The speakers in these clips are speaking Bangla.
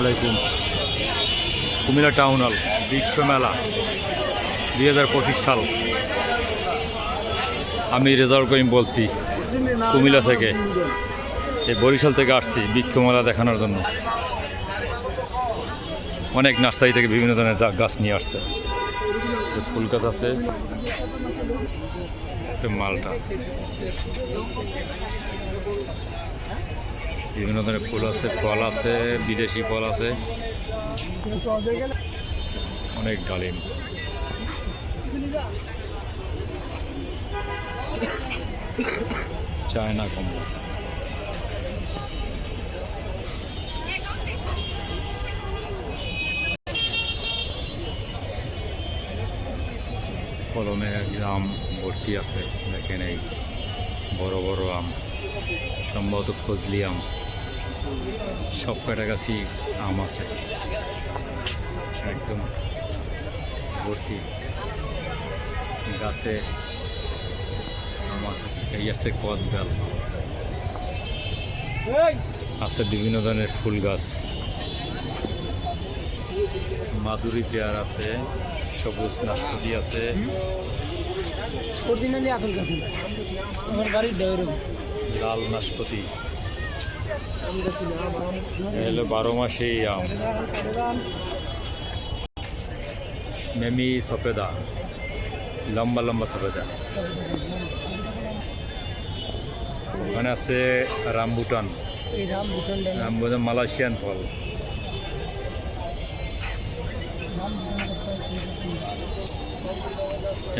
আলাইকুম। কুমিল্লা টাউন হল, বিশ্ব মেলা, দুই হাজার পঁচিশ সাল। আমি রেজাল্ট করিম বলছি, কুমিল্লা থেকে, এই বরিশাল থেকে আসছি বৃক্ষ মেলা দেখানোর জন্য। অনেক নার্সারি থেকে বিভিন্ন ধরনের গাছ নিয়ে আসছে। ফুল গাছ আছে। মালটা। বিভিন্ন ধরনের ফুল আছে, ফল আছে, বিদেশি ফল আছে। অনেক ডালিম। চায়না কমলা। কলমে আম ভর্তি আছে, দেখেন এই বড় বড় আম, সম্ভবত ফজলি আম। সব কয়টা গাছই আম আছে। একদম ভর্তি গাছে আম আছে। এই আছে কদ বেল আছে বিভিন্ন ধরনের ফুল গাছ। মাধুরী পেয়ার আছে সবুজ নাশপাতি আছে। অরিজিনালি আপেল গাছ। আমার বাড়ির লাল নাশপাতি। হলো বারো মাসেই আম। মেমি সফেদা, লম্বা লম্বা সফেদা। ওখানে আছে রামবুটান রামবুটান মালয়েশিয়ান ফল।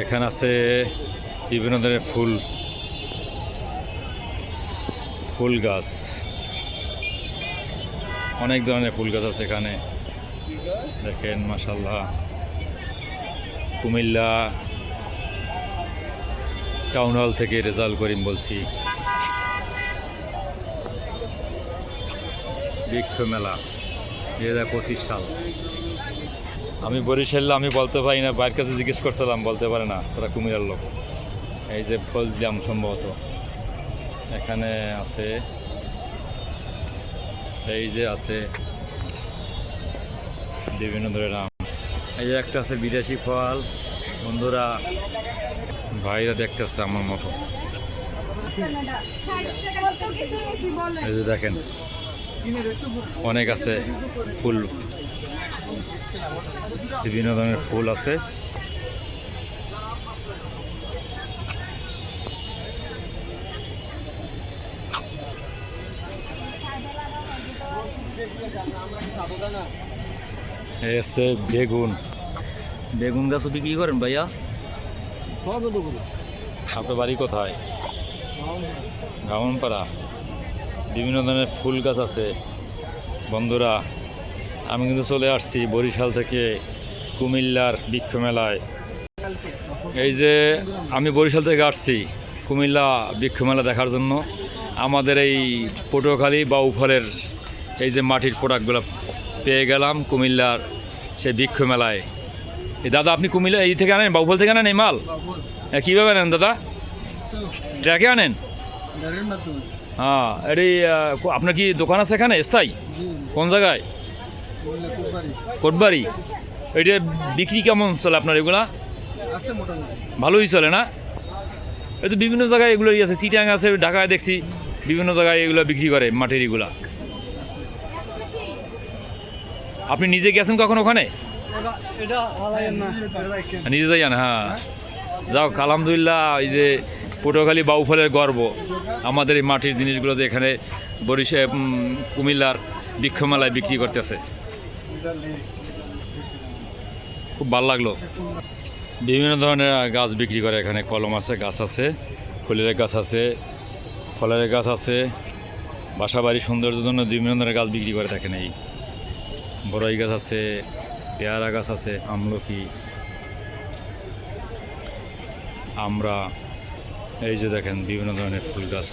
এখানে আছে বিভিন্ন ধরনের ফুল। ফুল গাছ। অনেক ধরনের ফুল গাছ আছে এখানে। দেখেন মাসাল্লাহ কুমিল্লা টাউন হল থেকে রেজাল্ট করিম বলছি। বৃক্ষ মেলা, দুই হাজার পঁচিশ সাল। আমি বরিশাল, আমি বলতে পারি না বাইরের কাছে জিজ্ঞেস করছিলাম, বলতে পারে না, তারা কুমিরার লোক। এই যে ফজলাম সম্ভবত। এখানে আছে এই যে আছে বিভিন্ন ধরনের আম। এই যে একটা আছে বিদেশি ফল। বন্ধুরা, ভাইরা দেখতেছে আমার মতো। এই যে দেখেন, অনেক আছে ফুল। বিভিন্ন ধরনের ফুল আছে। আছে বেগুন। বেগুন গাছও বিক্রি করেন ভাইয়া? আপনার বাড়ি কোথায়? গামনপাড়া বিভিন্ন ধরনের ফুল গাছ আছে। বন্ধুরা আমি কিন্তু চলে আসছি বরিশাল থেকে কুমিল্লার বৃক্ষ মেলায়। এই যে আমি বরিশাল থেকে আসছি কুমিল্লা বৃক্ষ মেলা দেখার জন্য। আমাদের এই পটুয়াখালী বা উফলের এই যে মাটির প্রোডাক্টগুলো পেয়ে গেলাম কুমিল্লার সেই বৃক্ষ মেলায়। এই দাদা আপনি কুমিল্লা এই থেকে আনেন বাউফল থেকে আনেন এই মাল? হ্যাঁ, কীভাবে আনেন দাদা? ট্র্যাকে আনেন? হ্যাঁ এটি আপনার কি দোকান আছে এখানে? স্থায়ী? কোন জায়গায়? কোটবাড়ি। এটা বিক্রি কেমন চলে আপনার এগুলা? ভালোই চলে না? এই তো বিভিন্ন জায়গায় এগুলো আছে চিটাং আছে ঢাকায় দেখছি বিভিন্ন জায়গায় এগুলো বিক্রি করে মাটির এগুলা। আপনি নিজে গেছেন কখন ওখানে? না। নিজে যাই না হ্যাঁ। যাও আলহামদুলিল্লাহ এই যে পটুয়াখালী বাউফলের গর্ব। আমাদের এই মাটির জিনিসগুলো যে এখানে বরিশে কুমিল্লার বৃক্ষমেলায় বিক্রি করতেছে। খুব ভালো লাগল। বিভিন্ন ধরনের গাছ বিক্রি করে এখানে কলম আছে গাছ আছে ফুলের গাছ আছে ফলের গাছ আছে বাসা বাড়ি সৌন্দর্যের জন্য বিভিন্ন ধরনের গাছ বিক্রি করে দেখেন এই বড়ই গাছ আছে, পেয়ারা গাছ আছে, আমলকি, আমরা, এই যে দেখেন বিভিন্ন ধরনের ফুল গাছ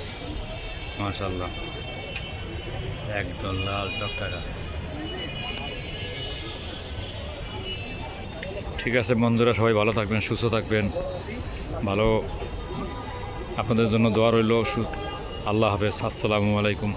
মাশাল্লাহ একদম লাল টকটাকা। ঠিক আছে বন্ধুরা, সবাই ভালো থাকবেন, সুস্থ থাকবেন। ভালো, আপনাদের জন্য দোয়া রইল আল্লাহ হাফেজ, আসসালামু আলাইকুম।